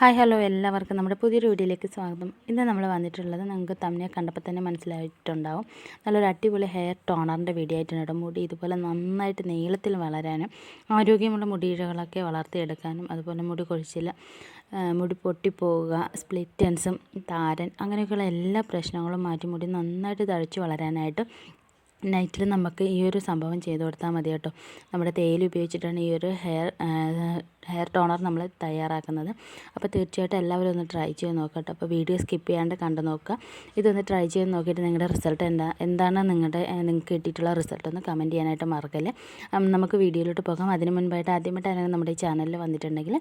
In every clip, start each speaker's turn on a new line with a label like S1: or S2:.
S1: Hi hello എല്ലാവർക്കും നമ്മുടെ പുതിയൊരു വീഡിയോയിലേക്ക് സ്വാഗതം. ഇന്ന് നമ്മൾ വന്നിട്ടുള്ളത് നമുക്ക് തമ്മിനെ കണ്ടപ്പോൾ തന്നെ മനസ്സിലായിട്ടുണ്ടാവും. നല്ലൊരു അടിപൊളി ഹെയർ ടോണറിന്റെ വീഡിയോ ആയിട്ടാണ് മുടി ഇതുപോലെ നന്നായിട്ട് നീളത്തിൽ വളരാനും ആരോഗ്യമുള്ള മുടിയിഴകളൊക്കെ വളർത്തിയെടുക്കാനും അതുപോലെ മുടി കൊഴിച്ചിൽ മുടി പൊട്ടിപ്പോവുക സ്പ്ലിറ്റൻസും താരൻ അങ്ങനെയൊക്കെയുള്ള എല്ലാ പ്രശ്നങ്ങളും മാറ്റി മുടി നന്നായിട്ട് തഴച്ച് വളരാനായിട്ട് നൈറ്റിൽ നമുക്ക് ഈ ഒരു സംഭവം ചെയ്ത് കൊടുത്താൽ മതി കേട്ടോ. നമ്മുടെ തേയില ഉപയോഗിച്ചിട്ടാണ് ഈ ഒരു ഹെയർ ഹെയർ ടോണർ നമ്മൾ തയ്യാറാക്കുന്നത്. അപ്പോൾ തീർച്ചയായിട്ടും എല്ലാവരും ഒന്ന് ട്രൈ ചെയ്ത് നോക്കട്ടെ. അപ്പോൾ വീഡിയോ സ്കിപ്പ് ചെയ്യാണ്ട് കണ്ടു നോക്കുക. ഇതൊന്ന് ട്രൈ ചെയ്ത് നോക്കിയിട്ട് നിങ്ങളുടെ റിസൾട്ട് എന്താ എന്താണ് നിങ്ങളുടെ നിങ്ങൾക്ക് കിട്ടിയിട്ടുള്ള റിസൾട്ട് ഒന്ന് കമന്റ് ചെയ്യാനായിട്ട് മറക്കല്ലേ. നമുക്ക് വീഡിയോയിലോട്ട് പോകാം. അതിന് മുൻപായിട്ട് ആദ്യമായിട്ട് നമ്മുടെ ചാനലിൽ വന്നിട്ടുണ്ടെങ്കിൽ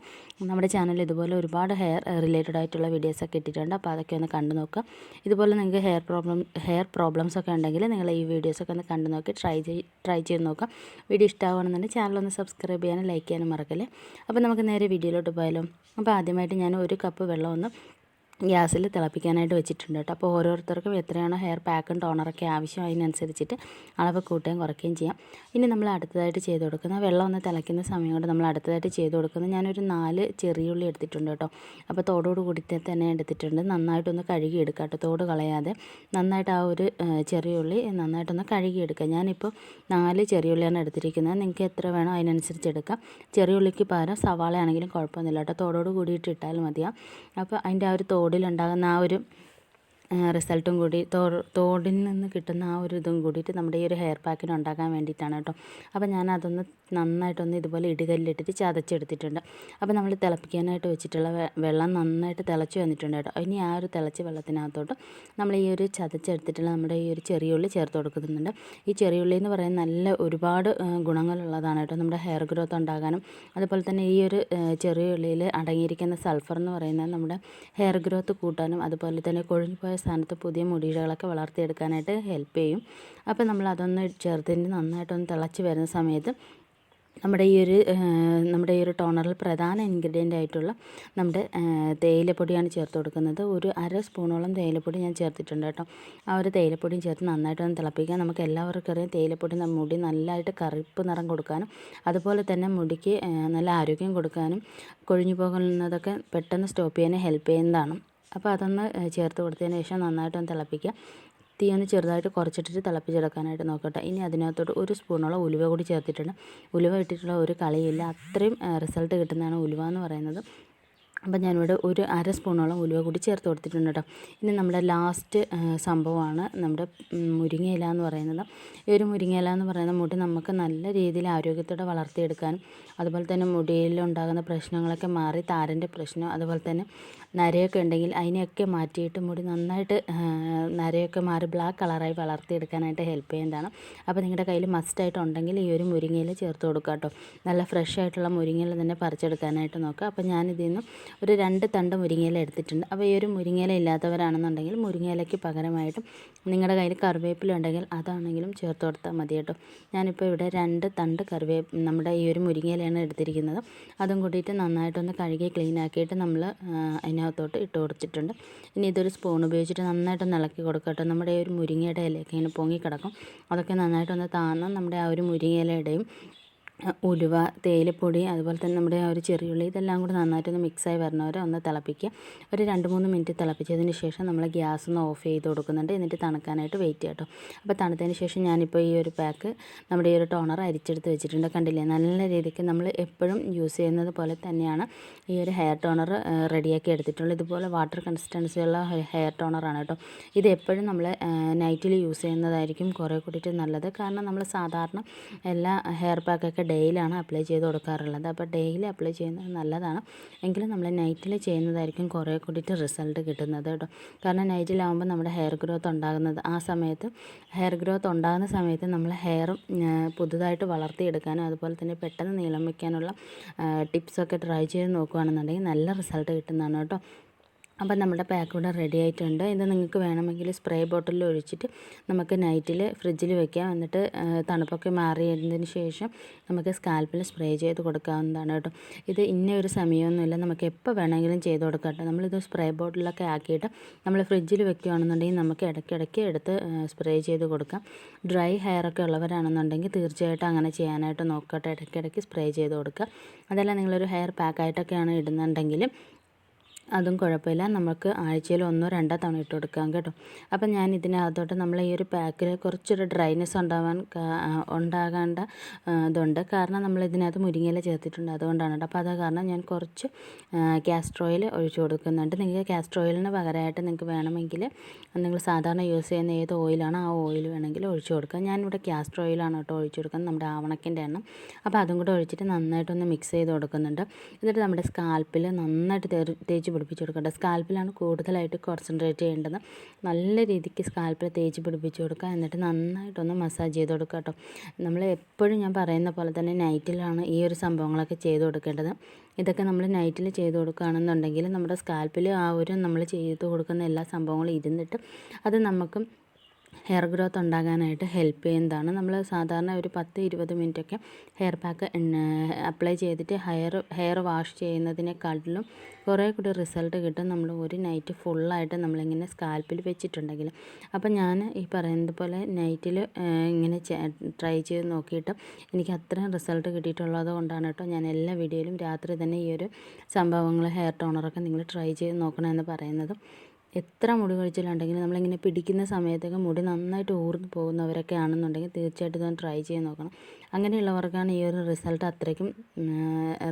S1: നമ്മുടെ ചാനലിൽ ഇതുപോലെ ഒരുപാട് ഹെയർ റിലേറ്റഡ് ആയിട്ടുള്ള വീഡിയോസൊക്കെ ഇട്ടിട്ടുണ്ട്. അപ്പോൾ അതൊക്കെ ഒന്ന് കണ്ടു നോക്കുക. ഇതുപോലെ നിങ്ങൾക്ക് ഹെയർ പ്രോബ്ലം ഹെയർ പ്രോബ്ലംസ് ഒക്കെ ഉണ്ടെങ്കിൽ നിങ്ങൾ ഈ വീഡിയോസൊക്കെ ഒന്ന് കണ്ടു നോക്കി ട്രൈ ചെയ്ത് ട്രൈ ചെയ്ത് നോക്കാം വീഡിയോ ഇഷ്ടമാവുകയാണെന്നുണ്ടെങ്കിൽ ഒന്ന് സബ്സ്ക്രൈബ് ചെയ്യാനും ലൈക്ക് ചെയ്യാനും മറക്കല്ലേ. അപ്പോൾ നമുക്ക് നേരെ വീഡിയോയിലോട്ട് പോയാലോ. അപ്പോൾ ആദ്യമായിട്ട് ഞാൻ ഒരു കപ്പ് വെള്ളം ഒന്ന് ഗ്യാസിൽ തിളപ്പിക്കാനായിട്ട് വെച്ചിട്ടുണ്ട് കേട്ടോ. അപ്പോൾ ഓരോരുത്തർക്കും എത്രയാണോ ഹെയർ പാക്കും ടോണറൊക്കെ ആവശ്യം അതിനനുസരിച്ചിട്ട് അളവ് കൂട്ടുകയും കുറയ്ക്കുകയും ചെയ്യാം. ഇനി നമ്മൾ അടുത്തതായിട്ട് ചെയ്ത് കൊടുക്കുന്ന വെള്ളം ഒന്ന് തിളയ്ക്കുന്ന സമയം കൊണ്ട് നമ്മൾ അടുത്തതായിട്ട് ചെയ്ത് കൊടുക്കുന്നത് ഞാനൊരു നാല് ചെറിയുള്ളി എടുത്തിട്ടുണ്ട് കേട്ടോ. അപ്പോൾ തോടോട് കൂടി തന്നെ എടുത്തിട്ടുണ്ട്. നന്നായിട്ടൊന്ന് കഴുകി എടുക്കുക കേട്ടോ തോട് കളയാതെ. നന്നായിട്ട് ആ ഒരു ചെറിയുള്ളി നന്നായിട്ടൊന്ന് കഴുകി എടുക്കുക ഞാനിപ്പോൾ നാല് ചെറിയുള്ളിയാണ് എടുത്തിരിക്കുന്നത്. നിങ്ങൾക്ക് എത്ര വേണോ അതിനനുസരിച്ച് എടുക്കാം. ചെറിയുള്ളിക്ക് പകരം സവാള ആണെങ്കിലും കുഴപ്പമൊന്നുമില്ല കേട്ടോ. തോടോട് കൂടിയിട്ട് ഇട്ടാൽ മതിയാവും അപ്പോൾ അതിന്റെ ആ ഒരു തോട് തോടിലുണ്ടാകുന്ന ആ ഒരു റിസൾട്ടും കൂടി തോ തോടിൽ നിന്ന് കിട്ടുന്ന ആ ഒരു ഇതും കൂടിയിട്ട് നമ്മുടെ ഈ ഒരു ഹെയർ പാക്കിന് ഉണ്ടാക്കാൻ വേണ്ടിയിട്ടാണ് കേട്ടോ. അപ്പോൾ ഞാൻ അതൊന്ന് നന്നായിട്ടൊന്ന് ഇതുപോലെ ഇടുകല്ലിട്ടിട്ട് ചതച്ചെടുത്തിട്ടുണ്ട്. അപ്പോൾ നമ്മൾ തിളപ്പിക്കാനായിട്ട് വെച്ചിട്ടുള്ള വെള്ളം നന്നായിട്ട് തിളച്ച് വന്നിട്ടുണ്ട് കേട്ടോ. ഇനി ആ ഒരു തിളച്ച വെള്ളത്തിനകത്തോട്ട് നമ്മൾ ഈ ഒരു ചതച്ചെടുത്തിട്ടുള്ള നമ്മുടെ ഈ ഒരു ചെറിയുള്ളി ചേർത്ത് കൊടുക്കുന്നുണ്ട്. ഈ ചെറിയുള്ളി എന്ന് പറയുന്നത് നല്ല ഒരുപാട് ഗുണങ്ങളുള്ളതാണ് കേട്ടോ നമ്മുടെ ഹെയർ ഗ്രോത്ത് ഉണ്ടാകാനും. അതുപോലെ തന്നെ ഈ ഒരു ചെറിയ ഉള്ളിയിൽ അടങ്ങിയിരിക്കുന്ന സൾഫർ എന്ന് പറയുന്നത് നമ്മുടെ ഹെയർ ഗ്രോത്ത് കൂട്ടാനും അതുപോലെ തന്നെ കൊഴിഞ്ഞു പോയ സ്ഥാനത്ത് പുതിയ മുടിയിടകളൊക്കെ വളർത്തിയെടുക്കാനായിട്ട് ഹെൽപ്പ് ചെയ്യും. അപ്പോൾ നമ്മൾ അതൊന്ന് ചേർത്തിട്ട് നന്നായിട്ടൊന്ന് തിളച്ച് വരുന്ന സമയത്ത് നമ്മുടെ ഈ ഒരു നമ്മുടെ ഈ ഒരു ടോണറിൽ പ്രധാന ഇൻഗ്രീഡിയന്റ് ആയിട്ടുള്ള നമ്മുടെ തേയിലപ്പൊടിയാണ് ചേർത്ത് കൊടുക്കുന്നത്. ഒരു അര സ്പൂണോളം തേയിലപ്പൊടി ഞാൻ ചേർത്തിട്ടുണ്ട് കേട്ടോ. ആ ഒരു തേയിലപ്പൊടിയും ചേർത്ത് നന്നായിട്ടൊന്ന് തിളപ്പിക്കാം നമുക്ക് എല്ലാവർക്കും അറിയാം തേയിലപ്പൊടി മുടി നല്ലതായിട്ട് കറുപ്പ് നിറം കൊടുക്കാനും അതുപോലെ തന്നെ മുടിക്ക് നല്ല ആരോഗ്യം കൊടുക്കാനും കൊഴിഞ്ഞു പോകുന്നതൊക്കെ പെട്ടെന്ന് സ്റ്റോപ്പ് ചെയ്യാനും ഹെൽപ്പ് ചെയ്യുന്നതാണ്. അപ്പോൾ അതൊന്ന് ചേർത്ത് കൊടുത്തതിന് ശേഷം നന്നായിട്ടൊന്ന് തിളപ്പിക്കുക. തീ ഒന്ന് ചെറുതായിട്ട് കുറച്ചിട്ടിട്ട് തിളപ്പിച്ചെടുക്കാനായിട്ട് നോക്കട്ടെ. ഇനി അതിനകത്തോട്ട് ഒരു സ്പൂണോളം ഉലുവ കൂടി ചേർത്തിട്ടുണ്ട്. ഉലുവ ഇട്ടിട്ടുള്ള ഒരു കളിയില്ല. അത്രയും റിസൾട്ട് കിട്ടുന്നതാണ് ഉലുവ എന്ന് പറയുന്നത്. അപ്പം ഞാനിവിടെ ഒരു അര സ്പൂണോളം ഉലുവ കൂടി ചേർത്ത് കൊടുത്തിട്ടുണ്ട് കേട്ടോ. ഇനി നമ്മുടെ ലാസ്റ്റ് സംഭവമാണ് നമ്മുടെ മുരിങ്ങയില എന്ന് പറയുന്നത്. ഈ ഒരു മുരിങ്ങയില എന്ന് പറയുന്ന മുടി നമുക്ക് നല്ല രീതിയിൽ ആരോഗ്യത്തോടെ വളർത്തിയെടുക്കാനും അതുപോലെ തന്നെ മുടിയിലുണ്ടാകുന്ന പ്രശ്നങ്ങളൊക്കെ മാറി താരന്റെ പ്രശ്നം അതുപോലെ തന്നെ നരയൊക്കെ ഉണ്ടെങ്കിൽ അതിനെയൊക്കെ മാറ്റിയിട്ട് മുടി നന്നായിട്ട് നരയൊക്കെ മാറി ബ്ലാക്ക് കളറായി വളർത്തിയെടുക്കാനായിട്ട് ഹെൽപ്പ് ചെയ്യുന്നതാണ്. അപ്പോൾ നിങ്ങളുടെ കയ്യിൽ മസ്റ്റായിട്ടുണ്ടെങ്കിൽ ഈ ഒരു മുരിങ്ങയില ചേർത്ത് കൊടുക്കുക കേട്ടോ. നല്ല ഫ്രഷ് ആയിട്ടുള്ള മുരിങ്ങയില തന്നെ പറിച്ചെടുക്കാനായിട്ട് നോക്കുക. അപ്പോൾ ഞാനിതിൽ നിന്നും ഒരു രണ്ട് തണ്ട് മുരിങ്ങയില എടുത്തിട്ടുണ്ട്. അപ്പോൾ ഈ ഒരു മുരിങ്ങയില ഇല്ലാത്തവരാണെന്നുണ്ടെങ്കിൽ മുരിങ്ങയിലയ്ക്ക് പകരമായിട്ട് നിങ്ങളുടെ കയ്യിൽ കറിവേപ്പില ഉണ്ടെങ്കിൽ അതാണെങ്കിലും ചേർത്ത് കൊടുത്താൽ മതി കേട്ടോ. ഞാനിപ്പോൾ ഇവിടെ രണ്ട് തണ്ട് കറിവേ നമ്മുടെ ഈ ഒരു മുരിങ്ങയിലയാണ് എടുത്തിരിക്കുന്നത്. അതും കൂടിയിട്ട് നന്നായിട്ടൊന്ന് കഴുകി ക്ലീൻ ആക്കിയിട്ട് നമ്മൾ അതിനകത്തോട്ട് ഇട്ട് കൊടുത്തിട്ടുണ്ട്. ഇനി ഇതൊരു സ്പൂൺ ഉപയോഗിച്ചിട്ട് നന്നായിട്ടൊന്ന് ഇളക്കി കൊടുക്കട്ടെ നമ്മുടെ ഈ ഒരു മുരിങ്ങയുടെ ഇലയൊക്കെ ഇങ്ങനെ പൊങ്ങിക്കിടക്കും അതൊക്കെ നന്നായിട്ടൊന്ന് താന്ന് നമ്മുടെ ആ ഒരു മുരിങ്ങയിലയുടെയും ഉലുവ തേയിലപ്പൊടി അതുപോലെ തന്നെ നമ്മുടെ ആ ഒരു ചെറിയുള്ളി ഇതെല്ലാം കൂടി നന്നായിട്ടൊന്ന് മിക്സായി വരണവരെ ഒന്ന് തിളപ്പിക്കുക. ഒരു രണ്ട് മൂന്ന് മിനിറ്റ് തിളപ്പിച്ചതിന് ശേഷം നമ്മൾ ഗ്യാസ് ഒന്ന് ഓഫ് ചെയ്ത് കൊടുക്കുന്നുണ്ട്. എന്നിട്ട് തണുക്കാനായിട്ട് വെയിറ്റ് ചെയ്യാം കേട്ടോ അപ്പോൾ തണുത്തതിന് ശേഷം ഞാനിപ്പോൾ ഈ ഒരു പാക്ക് നമ്മുടെ ഈ ഒരു ടോണർ അരിച്ചെടുത്ത് വെച്ചിട്ടുണ്ട്. കണ്ടില്ലേ? നല്ല രീതിക്ക് നമ്മൾ എപ്പോഴും യൂസ് ചെയ്യുന്നത് പോലെ തന്നെയാണ് ഈ ഒരു ഹെയർ ടോണർ റെഡിയാക്കി എടുത്തിട്ടുള്ളത്. ഇതുപോലെ വാട്ടർ കൺസിസ്റ്റൻസിയുള്ള ഹെയർ ടോണറാണ് കേട്ടോ ഇത് എപ്പോഴും നമ്മൾ നൈറ്റിൽ യൂസ് ചെയ്യുന്നതായിരിക്കും കുറേ കൂടിയിട്ട് നല്ലത്. കാരണം നമ്മൾ സാധാരണ എല്ലാ ഹെയർ പാക്കൊക്കെ ഡെയിലാണ് അപ്ലൈ ചെയ്ത് കൊടുക്കാറുള്ളത്. അപ്പോൾ ഡെയിലി അപ്ലൈ ചെയ്യുന്നത് നല്ലതാണ്. എങ്കിലും നമ്മൾ നൈറ്റിൽ ചെയ്യുന്നതായിരിക്കും കുറേ കൂടിയിട്ട് റിസൾട്ട് കിട്ടുന്നത് കേട്ടോ. കാരണം നൈറ്റിലാവുമ്പോൾ നമ്മുടെ ഹെയർ ഗ്രോത്ത് ഉണ്ടാകുന്നത് ആ സമയത്ത് ഹെയർ ഗ്രോത്ത് ഉണ്ടാകുന്ന സമയത്ത് നമ്മൾ ഹെയർ പുതുതായിട്ട് വളർത്തിയെടുക്കാനും അതുപോലെ തന്നെ പെട്ടെന്ന് നീളം വയ്ക്കാനുള്ള ടിപ്സൊക്കെ ട്രൈ ചെയ്ത് നോക്കുകയാണെന്നുണ്ടെങ്കിൽ നല്ല റിസൾട്ട് കിട്ടുന്നതാണ് കേട്ടോ. അപ്പം നമ്മുടെ പാക്ക് ഇവിടെ റെഡി ആയിട്ടുണ്ട്. ഇത് നിങ്ങൾക്ക് വേണമെങ്കിൽ സ്പ്രേ ബോട്ടിലിൽ ഒഴിച്ചിട്ട് നമുക്ക് നൈറ്റിൽ ഫ്രിഡ്ജിൽ വെക്കാം. എന്നിട്ട് തണുപ്പൊക്കെ മാറിയതിന് ശേഷം നമുക്ക് സ്കാൽപ്പിൽ സ്പ്രേ ചെയ്ത് കൊടുക്കാവുന്നതാണ് കേട്ടോ. ഇത് ഇന്ന ഒരു സമയമൊന്നുമില്ല. നമുക്ക് എപ്പോൾ വേണമെങ്കിലും ചെയ്ത് കൊടുക്കാം കേട്ടോ. നമ്മളിത് സ്പ്രേ ബോട്ടിലൊക്കെ ആക്കിയിട്ട് നമ്മൾ ഫ്രിഡ്ജിൽ വെക്കുകയാണെന്നുണ്ടെങ്കിൽ നമുക്ക് ഇടയ്ക്കിടയ്ക്ക് എടുത്ത് സ്പ്രേ ചെയ്ത് കൊടുക്കാം. ഡ്രൈ ഹെയർ ഒക്കെ ഉള്ളവരാണെന്നുണ്ടെങ്കിൽ തീർച്ചയായിട്ടും അങ്ങനെ ചെയ്യാനായിട്ട് നോക്കട്ടെ. ഇടയ്ക്കിടയ്ക്ക് സ്പ്രേ ചെയ്ത് കൊടുക്കുക. അതല്ല നിങ്ങളൊരു ഹെയർ പാക്കായിട്ടൊക്കെയാണ് ഇടുന്നുണ്ടെങ്കിൽ അതും കുഴപ്പമില്ല. നമുക്ക് ആഴ്ചയിൽ ഒന്നോ രണ്ടോ തവണ ഇട്ട് കൊടുക്കാം കേട്ടോ. അപ്പം ഞാൻ ഇതിനകത്തോട്ട് നമ്മൾ ഈ ഒരു പാക്കിൽ കുറച്ചൊരു ഡ്രൈനെസ് ഉണ്ടാവാൻ ഉണ്ടാകേണ്ട ഇതുണ്ട്. കാരണം നമ്മൾ ഇതിനകത്ത് മുരിങ്ങയില ചേർത്തിട്ടുണ്ട് അതുകൊണ്ടാണ് കേട്ടോ. അപ്പോൾ അത് കാരണം ഞാൻ കുറച്ച് കാസ്റ്റർ ഓയിൽ ഒഴിച്ച് കൊടുക്കുന്നുണ്ട്. നിങ്ങൾക്ക് കാസ്റ്റർ ഓയിലിന് പകരമായിട്ട് നിങ്ങൾക്ക് വേണമെങ്കിൽ നിങ്ങൾ സാധാരണ യൂസ് ചെയ്യുന്ന ഏത് ഓയിലാണോ ആ ഓയിൽ വേണമെങ്കിൽ ഒഴിച്ച് കൊടുക്കുക ഞാനിവിടെ കാസ്റ്റർ ഓയിലാണ് കേട്ടോ ഒഴിച്ച് കൊടുക്കുന്നത്. നമ്മുടെ ആവണക്കിന്റെ എണ്ണം. അപ്പോൾ അതും കൂടെ ഒഴിച്ചിട്ട് നന്നായിട്ടൊന്ന് മിക്സ് ചെയ്ത് കൊടുക്കുന്നുണ്ട്. എന്നിട്ട് നമ്മുടെ സ്കാൽപ്പിൽ നന്നായിട്ട് തേച്ച് പിടിപ്പിച്ച് കൊടുക്കേണ്ടത് സ്കാൽപ്പിലാണ് കൂടുതലായിട്ട് കോൺസെൻട്രേറ്റ് ചെയ്യേണ്ടത്. നല്ല രീതിക്ക് സ്കാൽപ്പിൽ തേച്ച് പിടിപ്പിച്ച് കൊടുക്കുക എന്നിട്ട് നന്നായിട്ടൊന്ന് മസാജ് ചെയ്ത് കൊടുക്കുക കേട്ടോ. നമ്മൾ എപ്പോഴും ഞാൻ പറയുന്ന പോലെ തന്നെ നൈറ്റിലാണ് ഈ ഒരു സംഭവങ്ങളൊക്കെ ചെയ്ത് കൊടുക്കേണ്ടത്. ഇതൊക്കെ നമ്മൾ നൈറ്റിൽ ചെയ്ത് കൊടുക്കുകയാണെന്നുണ്ടെങ്കിൽ നമ്മുടെ സ്കാൽപ്പിൽ ആ ഒരു നമ്മൾ ചെയ്ത് കൊടുക്കുന്ന എല്ലാ സംഭവങ്ങളും ഇരുന്നിട്ട് അത് നമുക്ക് ഹെയർ ഗ്രോത്ത് ഉണ്ടാകാനായിട്ട് ഹെൽപ്പ് ചെയ്യുന്നതാണ്. നമ്മൾ സാധാരണ ഒരു പത്ത് ഇരുപത് മിനിറ്റൊക്കെ ഹെയർ പാക്ക് അപ്ലൈ ചെയ്തിട്ട് ഹെയർ ഹെയർ വാഷ് ചെയ്യുന്നതിനെക്കാട്ടിലും കുറേ കൂടി റിസൾട്ട് കിട്ടും. നമ്മൾ ഒരു നൈറ്റ് ഫുള്ളായിട്ട് നമ്മളിങ്ങനെ സ്കാൽപ്പിൽ വെച്ചിട്ടുണ്ടെങ്കിൽ അപ്പോൾ ഞാൻ ഈ പറയുന്നത് പോലെ നൈറ്റിൽ ഇങ്ങനെ ട്രൈ ചെയ്ത് നോക്കിയിട്ട് എനിക്ക് അത്രയും റിസൾട്ട് കിട്ടിയിട്ടുള്ളത് കൊണ്ടാണ് കേട്ടോ ഞാൻ എല്ലാ വീഡിയോയിലും രാത്രി തന്നെ ഈ ഒരു സംഭവങ്ങൾ ഹെയർ ടോണറൊക്കെ നിങ്ങൾ ട്രൈ ചെയ്ത് നോക്കണമെന്ന് പറയുന്നത്. എത്ര മുടി കൊഴിച്ചിലുണ്ടെങ്കിലും നമ്മളിങ്ങനെ പിടിക്കുന്ന സമയത്തൊക്കെ മുടി നന്നായിട്ട് ഊർന്ന് പോകുന്നവരൊക്കെ ആണെന്നുണ്ടെങ്കിൽ തീർച്ചയായിട്ടും ഇതൊന്ന് ട്രൈ ചെയ്ത് നോക്കണം. അങ്ങനെയുള്ളവർക്കാണ് ഈ ഒരു റിസൾട്ട് അത്രയ്ക്കും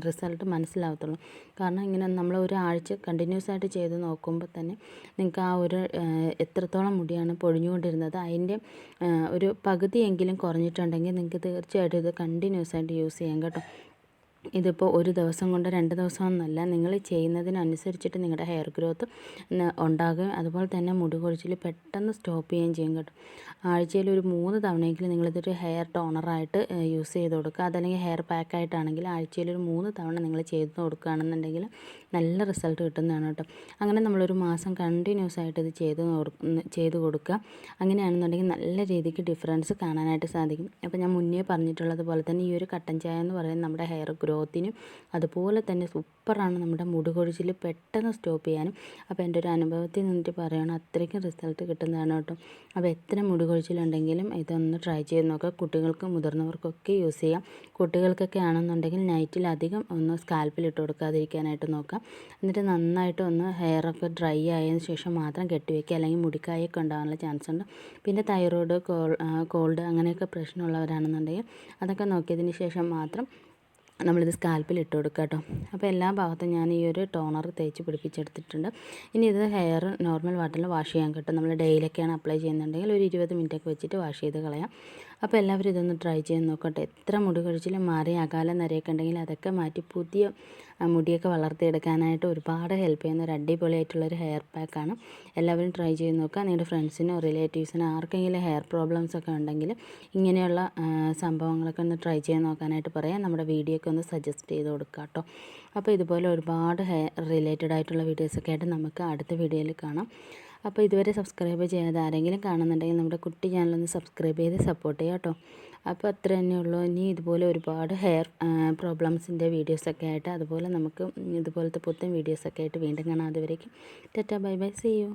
S1: റിസൾട്ട് മനസ്സിലാവത്തുള്ളൂ. കാരണം ഇങ്ങനെ നമ്മൾ ഒരാഴ്ച കണ്ടിന്യൂസ് ആയിട്ട് ചെയ്ത് നോക്കുമ്പോൾ തന്നെ നിങ്ങൾക്ക് ആ ഒരു എത്രത്തോളം മുടിയാണ് പൊഴിഞ്ഞുകൊണ്ടിരുന്നത് അതിന്റെ ഒരു പകുതിയെങ്കിലും കുറഞ്ഞിട്ടുണ്ടെങ്കിൽ നിങ്ങൾക്ക് തീർച്ചയായിട്ടും ഇത് കണ്ടിന്യൂസ് ആയിട്ട് യൂസ് ചെയ്യാം കേട്ടോ. ഇതിപ്പോൾ ഒരു ദിവസം കൊണ്ട് രണ്ട് ദിവസമൊന്നുമല്ല നിങ്ങൾ ചെയ്യുന്നതിനനുസരിച്ചിട്ട് നിങ്ങളുടെ ഹെയർ ഗ്രോത്ത് ഉണ്ടാകും. അതുപോലെ തന്നെ മുടി കൊഴിച്ചിൽ പെട്ടെന്ന് സ്റ്റോപ്പ് ചെയ്യുകയും ചെയ്യും കേട്ടോ. ആഴ്ചയിൽ ഒരു മൂന്ന് തവണയെങ്കിലും നിങ്ങളിതൊരു ഹെയർ ടോണറായിട്ട് യൂസ് ചെയ്ത് കൊടുക്കുക. അതല്ലെങ്കിൽ ഹെയർ പാക്കായിട്ടാണെങ്കിൽ ആഴ്ചയിൽ ഒരു മൂന്ന് തവണ നിങ്ങൾ ചെയ്ത് കൊടുക്കുകയാണെന്നുണ്ടെങ്കിൽ നല്ല റിസൾട്ട് കിട്ടുന്നതാണ് കേട്ടോ. അങ്ങനെ നമ്മളൊരു മാസം കണ്ടിന്യൂസ് ആയിട്ട് ഇത് ചെയ്ത് ചെയ്ത് കൊടുക്കുക. അങ്ങനെയാണെന്നുണ്ടെങ്കിൽ നല്ല രീതിക്ക് ഡിഫറൻസ് കാണാനായിട്ട് സാധിക്കും. അപ്പോൾ ഞാൻ മുന്നേ പറഞ്ഞിട്ടുള്ളത് പോലെ തന്നെ ഈ ഒരു കട്ടൻ ചായ എന്ന് പറയുന്നത് നമ്മുടെ ഹെയർ ഗ്രോത്തിനും അതുപോലെ തന്നെ സൂപ്പറാണ് നമ്മുടെ മുടി കൊഴിച്ചിൽ പെട്ടെന്ന് സ്റ്റോപ്പ് ചെയ്യാനും. അപ്പോൾ എന്റെ ഒരു അനുഭവത്തിൽ നിന്നിട്ട് പറയുകയാണ് അത്രയ്ക്കും റിസൾട്ട് കിട്ടുന്നതാണ് കേട്ടോ. അപ്പോൾ എത്ര മുടി കൊഴിച്ചിലുണ്ടെങ്കിലും ഇതൊന്ന് ട്രൈ ചെയ്ത് നോക്കുക കുട്ടികൾക്കും മുതിർന്നവർക്കൊക്കെ യൂസ് ചെയ്യാം. കുട്ടികൾക്കൊക്കെ ആണെന്നുണ്ടെങ്കിൽ നൈറ്റിൽ അധികം ഒന്ന് സ്കാൽപ്പിൽ ഇട്ട് കൊടുക്കാതിരിക്കാനായിട്ട് നോക്കാം. എന്നിട്ട് നന്നായിട്ട് ഒന്ന് ഹെയറൊക്കെ ഡ്രൈ ആയതിനു ശേഷം മാത്രം കെട്ടിവെക്കുക അല്ലെങ്കിൽ മുടിക്കായൊക്കെ ഉണ്ടാകാനുള്ള ചാൻസ് ഉണ്ട്. പിന്നെ തൈറോയ്ഡ് കോൾഡ് അങ്ങനെയൊക്കെ പ്രശ്നമുള്ളവരാണെന്നുണ്ടെങ്കിൽ അതൊക്കെ നോക്കിയതിന് ശേഷം മാത്രം നമ്മളിത് സ്കാൽപ്പിൽ ഇട്ട് കൊടുക്കുക കേട്ടോ. അപ്പോൾ എല്ലാ ഭാഗത്തും ഞാൻ ഈ ഒരു ടോണർ തേച്ച് പിടിപ്പിച്ചെടുത്തിട്ടുണ്ട്. ഇനി ഇത് ഹെയർ നോർമൽ വാട്ടറിൽ വാഷ് ചെയ്യാൻ കിട്ടും. നമ്മൾ ഡെയിലൊക്കെയാണ് അപ്ലൈ ചെയ്യുന്നുണ്ടെങ്കിൽ ഒരു ഇരുപത് മിനിറ്റൊക്കെ വെച്ചിട്ട് വാഷ് ചെയ്ത് കളയാം. അപ്പോൾ എല്ലാവരും ഇതൊന്ന് ട്രൈ ചെയ്ത് നോക്കട്ടെ. എത്ര മുടി കൊഴിച്ചിലും മാറി അകാലം നരയൊക്കെ ഉണ്ടെങ്കിൽ അതൊക്കെ മാറ്റി പുതിയ മുടിയൊക്കെ വളർത്തിയെടുക്കാനായിട്ട് ഒരുപാട് ഹെൽപ്പ് ചെയ്യുന്ന ഒരു അടിപൊളിയായിട്ടുള്ളൊരു ഹെയർ പാക്കാണ് എല്ലാവരും ട്രൈ ചെയ്ത് നോക്കുക. നിങ്ങളുടെ ഫ്രണ്ട്സിനോ റിലേറ്റീവ്സിനോ ആർക്കെങ്കിലും ഹെയർ പ്രോബ്ലംസ് ഒക്കെ ഉണ്ടെങ്കിൽ ഇങ്ങനെയുള്ള സംഭവങ്ങളൊക്കെ ഒന്ന് ട്രൈ ചെയ്ത് നോക്കാനായിട്ട് പറയാം. നമ്മുടെ വീഡിയോയ്ക്ക് ഒന്ന് സജസ്റ്റ് ചെയ്ത് കൊടുക്കുക കേട്ടോ. അപ്പോൾ ഇതുപോലെ ഒരുപാട് ഹെയർ റിലേറ്റഡ് ആയിട്ടുള്ള വീഡിയോസൊക്കെ ആയിട്ട് നമുക്ക് അടുത്ത വീഡിയോയിൽ കാണാം. അപ്പോൾ ഇതുവരെ സബ്സ്ക്രൈബ് ചെയ്യാതെ ആരെങ്കിലും കാണുന്നുണ്ടെങ്കിൽ നമ്മുടെ കുട്ടി ചാനലൊന്ന് സബ്സ്ക്രൈബ് ചെയ്ത് സപ്പോർട്ട് ചെയ്യാം കേട്ടോ. അപ്പോൾ അത്ര തന്നെയുള്ളൂ ഇനി ഇതുപോലെ ഒരുപാട് ഹെയർ പ്രോബ്ലംസിന്റെ വീഡിയോസൊക്കെ ആയിട്ട് അതുപോലെ നമുക്ക് ഇതുപോലത്തെ പുത്തൻ വീഡിയോസൊക്കെ ആയിട്ട് വീണ്ടും കാണാം. അതുവരേക്കും tata bye bye. See you